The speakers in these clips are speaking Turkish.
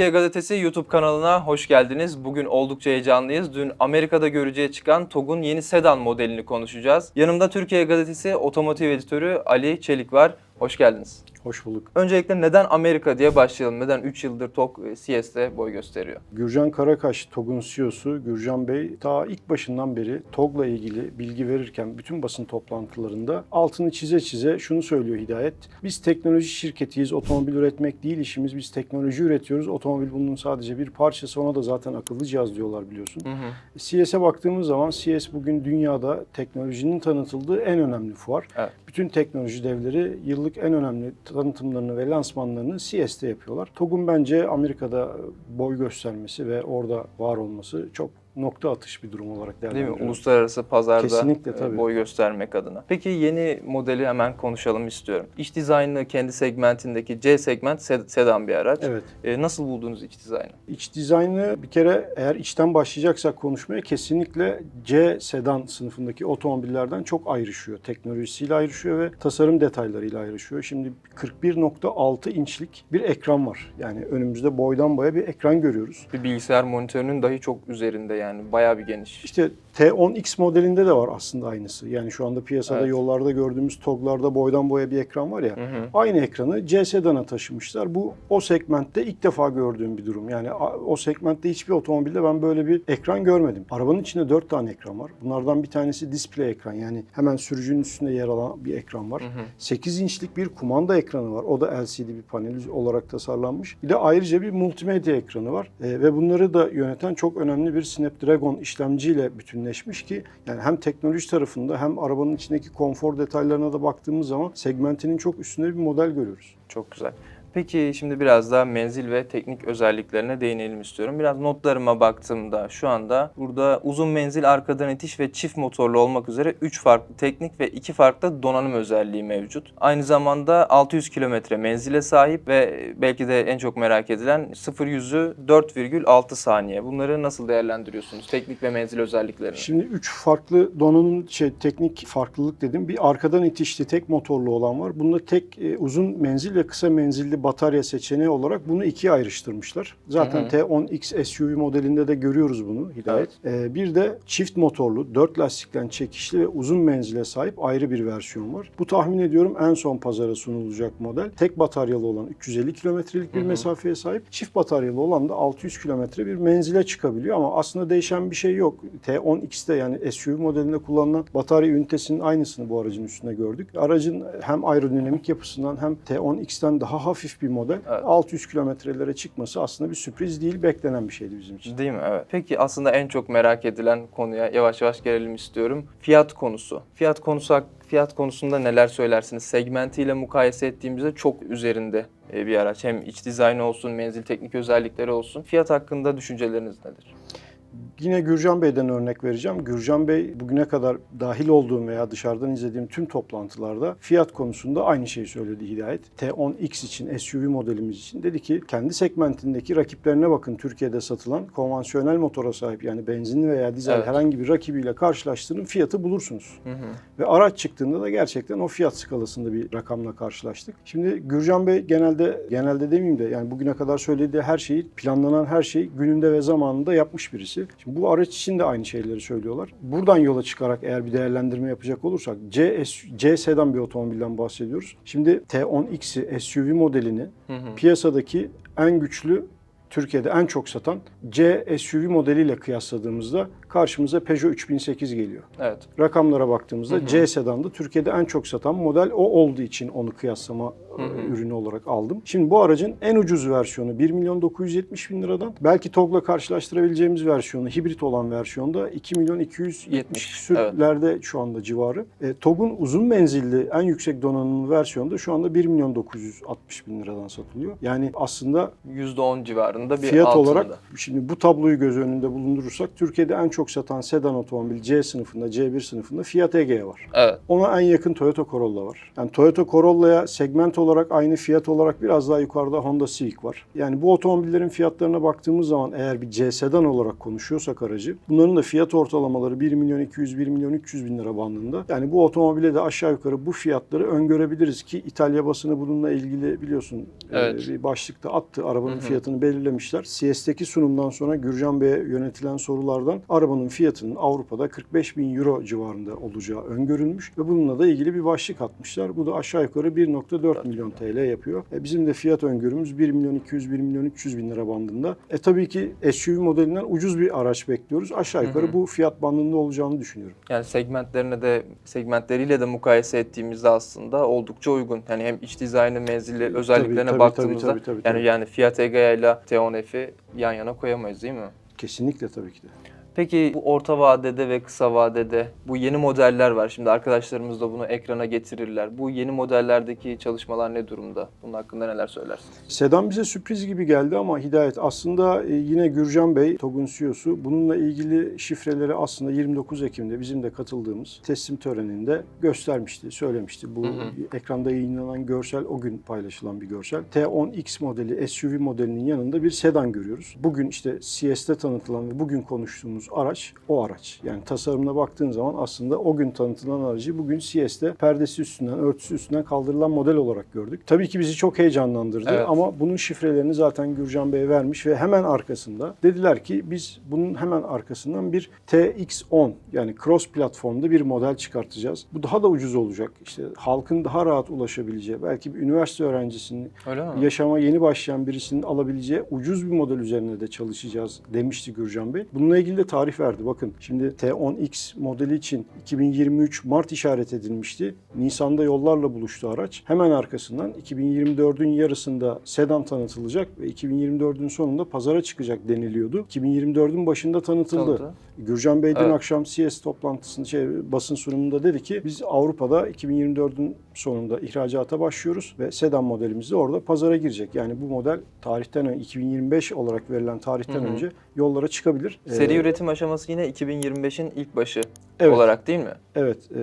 Türkiye Gazetesi YouTube kanalına hoş geldiniz. Bugün oldukça heyecanlıyız. Dün Amerika'da görücüye çıkan TOG'un yeni sedan modelini konuşacağız. Yanımda Türkiye Gazetesi otomotiv editörü Ali Çelik var. Hoş geldiniz. Hoş bulduk. Öncelikle neden Amerika diye başlayalım. Neden 3 yıldır TOG e, CS'de boy gösteriyor? Gürcan Karakaş, TOG'un CEO'su Gürcan Bey ta ilk başından beri TOG'la ilgili bilgi verirken bütün basın toplantılarında altını çize çize şunu söylüyor Hidayet. Biz teknoloji şirketiyiz, otomobil üretmek değil işimiz. Biz teknoloji üretiyoruz. Otomobil bunun sadece bir parçası. Ona da zaten akıllı cihaz diyorlar biliyorsun. Hı hı. CES'e baktığımız zaman CES bugün dünyada teknolojinin tanıtıldığı en önemli fuar. Evet. Bütün teknoloji devleri yıllık en önemli tanıtımlarını ve lansmanlarını CES'te yapıyorlar. TOG'un bence Amerika'da boy göstermesi ve orada var olması çok nokta atış bir durum olarak Değil mi? değerlendiriyorum. Uluslararası pazarda Kesinlikle, e, tabii. boy göstermek adına. Peki yeni modeli hemen konuşalım istiyorum. İç dizaynı kendi segmentindeki C segment sed- sedan bir araç. Evet. E, nasıl buldunuz iç dizaynı? İç dizaynı bir kere eğer içten başlayacaksak konuşmaya kesinlikle C sedan sınıfındaki otomobillerden çok ayrışıyor. Teknolojisiyle ayrışıyor ve tasarım detaylarıyla ayrışıyor. Şimdi 41.6 inçlik bir ekran var. Yani önümüzde boydan boya bir ekran görüyoruz. Bir bilgisayar monitörünün dahi çok üzerinde yani bayağı bir geniş. İşte T10X modelinde de var aslında aynısı. Yani şu anda piyasada Evet. yollarda gördüğümüz TOG'larda boydan boya bir ekran var ya. Hı hı. Aynı ekranı C sedana taşımışlar. Bu o segmentte ilk defa gördüğüm bir durum. Yani o segmentte hiçbir otomobilde ben böyle bir ekran görmedim. Arabanın içinde 4 tane ekran var. Bunlardan bir tanesi display ekran. Yani hemen sürücünün üstünde yer alan bir ekran var. Hı hı. 8 inçlik bir kumanda ekranı var. O da LCD bir panel olarak tasarlanmış. Bir de ayrıca bir multimedya ekranı var. Ee, ve bunları da yöneten çok önemli bir Snapdragon işlemciyle bütünleşmiş ki yani hem teknoloji tarafında hem arabanın içindeki konfor detaylarına da baktığımız zaman segmentinin çok üstünde bir model görüyoruz. Çok güzel. Peki şimdi biraz da menzil ve teknik özelliklerine değinelim istiyorum. Biraz notlarıma baktığımda şu anda burada uzun menzil arkadan itiş ve çift motorlu olmak üzere 3 farklı teknik ve 2 farklı donanım özelliği mevcut. Aynı zamanda 600 kilometre menzile sahip ve belki de en çok merak edilen 0 yüzü 4,6 saniye. Bunları nasıl değerlendiriyorsunuz? Teknik ve menzil özelliklerini. Şimdi üç farklı donanım şey teknik farklılık dedim. Bir arkadan itişli tek motorlu olan var. Bunda tek e, uzun menzil ve kısa menzilli batarya seçeneği olarak bunu ikiye ayrıştırmışlar. Zaten Hı hı. T10X SUV modelinde de görüyoruz bunu Hidayet. E, bir de çift motorlu, dört lastikten çekişli ve uzun menzile sahip ayrı bir versiyon var. Bu tahmin ediyorum en son pazara sunulacak model. Tek bataryalı olan 350 kilometrelik bir Hı hı. mesafeye sahip. Çift bataryalı olan da 600 kilometre bir menzile çıkabiliyor ama aslında değişen bir şey yok. T10X'te yani SUV modelinde kullanılan batarya ünitesinin aynısını bu aracın üstünde gördük. Aracın hem aerodinamik yapısından hem T10X'ten daha hafif bir model. Evet. 600 kilometrelere çıkması aslında bir sürpriz değil, beklenen bir şeydi bizim için. Değil mi? Evet. Peki aslında en çok merak edilen konuya yavaş yavaş gelelim istiyorum. Fiyat konusu. Fiyat konusu fiyat konusunda neler söylersiniz? Segmentiyle mukayese ettiğimizde çok üzerinde e, bir araç. Hem iç dizaynı olsun, menzil teknik özellikleri olsun. Fiyat hakkında düşünceleriniz nedir? Yine Gürcan Bey'den örnek vereceğim. Gürcan Bey bugüne kadar dahil olduğum veya dışarıdan izlediğim tüm toplantılarda fiyat konusunda aynı şeyi söyledi Hidayet. T10X için, SUV modelimiz için dedi ki kendi segmentindeki rakiplerine bakın Türkiye'de satılan konvansiyonel motora sahip yani benzinli veya dizel Evet. herhangi bir rakibiyle karşılaştırın fiyatı bulursunuz. Hı hı. Ve araç çıktığında da gerçekten o fiyat skalasında bir rakamla karşılaştık. Şimdi Gürcan Bey genelde genelde demeyeyim de yani bugüne kadar söylediği her şeyi, planlanan her şeyi gününde ve zamanında yapmış birisi. Şimdi bu araç için de aynı şeyleri söylüyorlar. Buradan yola çıkarak eğer bir değerlendirme yapacak olursak C, C sedan bir otomobilden bahsediyoruz. Şimdi T10X'i SUV modelini Hı hı. piyasadaki en güçlü Türkiye'de en çok satan C SUV modeliyle kıyasladığımızda karşımıza Peugeot 3008 geliyor. Evet. Rakamlara baktığımızda Hı hı. C sedanda Türkiye'de en çok satan model o olduğu için onu kıyaslama Hı hı. e, ürünü olarak aldım. Şimdi bu aracın en ucuz versiyonu 1 milyon 970 bin liradan belki TOG'la karşılaştırabileceğimiz versiyonu hibrit olan versiyonda 2 milyon 270 70, küsürlerde şu anda civarı. E, TOG'un uzun menzilli en yüksek donanımlı versiyonu da şu anda 1 milyon 960 bin liradan satılıyor. Yani aslında %10 civarında bir fiyat altında. olarak şimdi bu tabloyu göz önünde bulundurursak Türkiye'de en çok çok satan sedan otomobil C sınıfında, C1 sınıfında Fiat Egea var. Evet. Ona en yakın Toyota Corolla var. Yani Toyota Corolla'ya segment olarak aynı fiyat olarak biraz daha yukarıda Honda Civic var. Yani bu otomobillerin fiyatlarına baktığımız zaman eğer bir C sedan olarak konuşuyorsak aracı bunların da fiyat ortalamaları 1 milyon 200 1 milyon 300 bin lira bandında. Yani bu otomobile de aşağı yukarı bu fiyatları öngörebiliriz ki İtalya basını bununla ilgili biliyorsun Evet. e, bir başlıkta attı. Arabanın Hı hı. fiyatını belirlemişler. CS'teki sunumdan sonra Gürcan Bey'e yönetilen sorulardan arabanın fiyatının Avrupa'da 45 bin euro civarında olacağı öngörülmüş ve bununla da ilgili bir başlık atmışlar. Bu da aşağı yukarı 1.4 milyon TL yapıyor. E, bizim de fiyat öngörümüz 1 milyon 200 1 milyon 300 bin lira bandında. E tabii ki SUV modelinden ucuz bir araç bekliyoruz. Aşağı yukarı Hı hı. bu fiyat bandında olacağını düşünüyorum. Yani segmentlerine de segmentleriyle de mukayese ettiğimizde aslında oldukça uygun. Yani hem iç dizaynı, menzilli özelliklerine tabii, baktığımızda tabii, tabii, yani tabii. yani Fiat Egea ile T10F'i yan yana koyamayız değil mi? Kesinlikle tabii ki de. Peki bu orta vadede ve kısa vadede bu yeni modeller var. Şimdi arkadaşlarımız da bunu ekrana getirirler. Bu yeni modellerdeki çalışmalar ne durumda? Bunun hakkında neler söylersiniz? Sedan bize sürpriz gibi geldi ama Hidayet aslında e, yine Gürcan Bey, TOG'un CEO'su bununla ilgili şifreleri aslında 29 Ekim'de bizim de katıldığımız teslim töreninde göstermişti, söylemişti. Bu Hı hı. ekranda yayınlanan görsel o gün paylaşılan bir görsel. T10X modeli SUV modelinin yanında bir sedan görüyoruz. Bugün işte CS'te tanıtılan ve bugün konuştuğumuz araç o araç. Yani tasarımına baktığın zaman aslında o gün tanıtılan aracı bugün CS'te perdesi üstünden, örtüsü üstünden kaldırılan model olarak gördük. Tabii ki bizi çok heyecanlandırdı Evet. ama bunun şifrelerini zaten Gürcan Bey vermiş ve hemen arkasında dediler ki biz bunun hemen arkasından bir TX10 yani cross platformda bir model çıkartacağız. Bu daha da ucuz olacak. İşte halkın daha rahat ulaşabileceği, belki bir üniversite öğrencisinin yaşama yeni başlayan birisinin alabileceği ucuz bir model üzerine de çalışacağız demişti Gürcan Bey. Bununla ilgili de tarih verdi. Bakın şimdi T10X modeli için 2023 Mart işaret edilmişti. Nisan'da yollarla buluştu araç. Hemen arkasından 2024'ün yarısında sedan tanıtılacak ve 2024'ün sonunda pazara çıkacak deniliyordu. 2024'ün başında tanıtıldı. Tanıtı. Gürcan Bey dün Evet. akşam CS toplantısında şey, basın sunumunda dedi ki biz Avrupa'da 2024'ün sonunda ihracata başlıyoruz ve sedan modelimiz de orada pazara girecek. Yani bu model tarihten önce 2025 olarak verilen tarihten Hı hı. önce yollara çıkabilir. Seri Ee, üretim aşaması yine 2025'in ilk başı Evet. olarak değil mi? Evet. e,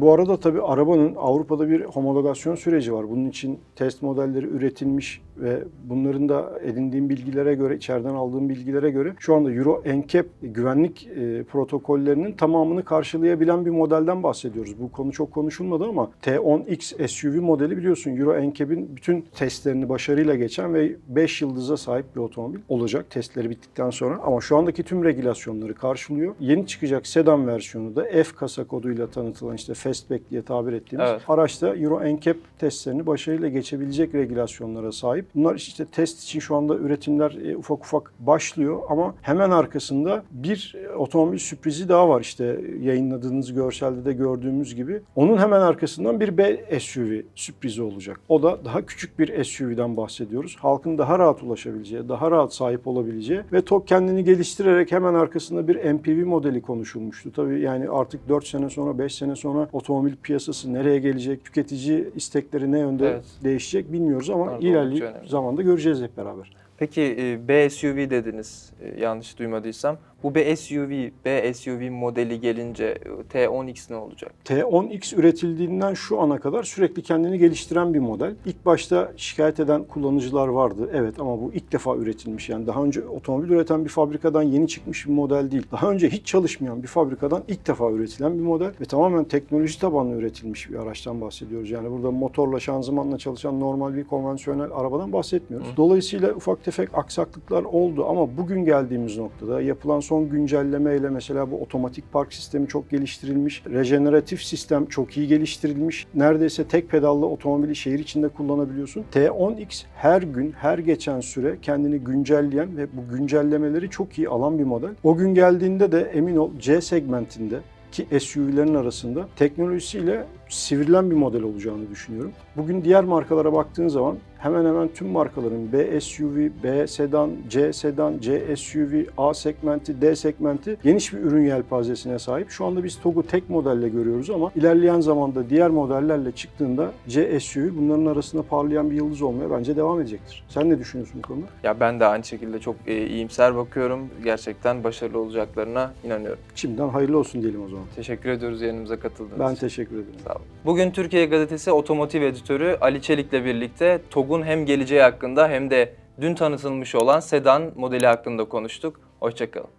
bu arada tabii arabanın Avrupa'da bir homologasyon süreci var. Bunun için test modelleri üretilmiş ve bunların da edindiğim bilgilere göre, içeriden aldığım bilgilere göre şu anda Euro NCAP güvenlik e, protokollerinin tamamını karşılayabilen bir modelden bahsediyoruz. Bu konu çok konuşulmadı ama T10X SUV modeli biliyorsun Euro NCAP'in bütün testlerini başarıyla geçen ve 5 yıldıza sahip bir otomobil olacak testleri bittikten sonra. Ama şu andaki tüm regülasyonları karşılıyor. Yeni çıkacak sedan versiyonu da F kasa koduyla tanıtılan işte Fastback diye tabir ettiğimiz Evet. araçta Euro NCAP testlerini başarıyla geçebilecek regülasyonlara sahip. Bunlar işte test için şu anda üretimler e, ufak ufak başlıyor ama hemen arkasında bir otomobil sürprizi daha var işte yayınladığınız görselde de gördüğümüz gibi. Onun hemen arkasından bir B SUV sürprizi olacak. O da daha küçük bir SUV'den bahsediyoruz. Halkın daha rahat ulaşabileceği, daha rahat sahip olabileceği ve TOG kendini geliştirerek hemen arkasında bir MPV modeli konuşulmuştu. Tabii yani artık 4 sene sonra, 5 sene sonra otomobil piyasası nereye gelecek, tüketici istekleri ne yönde Evet. değişecek bilmiyoruz ama önemli. zamanda göreceğiz hep beraber. Peki e, B SUV dediniz e, yanlış duymadıysam. Bu B SUV, B SUV modeli gelince e, T10X ne olacak? T10X üretildiğinden şu ana kadar sürekli kendini geliştiren bir model. İlk başta şikayet eden kullanıcılar vardı. Evet ama bu ilk defa üretilmiş. Yani daha önce otomobil üreten bir fabrikadan yeni çıkmış bir model değil. Daha önce hiç çalışmayan bir fabrikadan ilk defa üretilen bir model ve tamamen teknoloji tabanlı üretilmiş bir araçtan bahsediyoruz. Yani burada motorla, şanzımanla çalışan normal bir konvansiyonel arabadan bahsetmiyoruz. Dolayısıyla ufak tefek aksaklıklar oldu ama bugün geldiğimiz noktada yapılan son güncellemeyle mesela bu otomatik park sistemi çok geliştirilmiş. Rejeneratif sistem çok iyi geliştirilmiş. Neredeyse tek pedallı otomobili şehir içinde kullanabiliyorsun. T10X her gün, her geçen süre kendini güncelleyen ve bu güncellemeleri çok iyi alan bir model. O gün geldiğinde de emin ol C segmentinde ki SUV'lerin arasında teknolojisiyle sivrilen bir model olacağını düşünüyorum. Bugün diğer markalara baktığın zaman hemen hemen tüm markaların B SUV, B sedan, C sedan, C SUV, A segmenti, D segmenti geniş bir ürün yelpazesine sahip. Şu anda biz TOG'u tek modelle görüyoruz ama ilerleyen zamanda diğer modellerle çıktığında C SUV bunların arasında parlayan bir yıldız olmaya bence devam edecektir. Sen ne düşünüyorsun bu konuda? Ya ben de aynı şekilde çok e, iyimser bakıyorum. Gerçekten başarılı olacaklarına inanıyorum. Şimdiden hayırlı olsun diyelim o zaman. Teşekkür ediyoruz yayınımıza katıldığınız Ben için. teşekkür ederim. Sağ olun. Bugün Türkiye Gazetesi otomotiv editörü Ali Çelik'le birlikte TOG'un hem geleceği hakkında hem de dün tanıtılmış olan sedan modeli hakkında konuştuk. Hoşçakalın.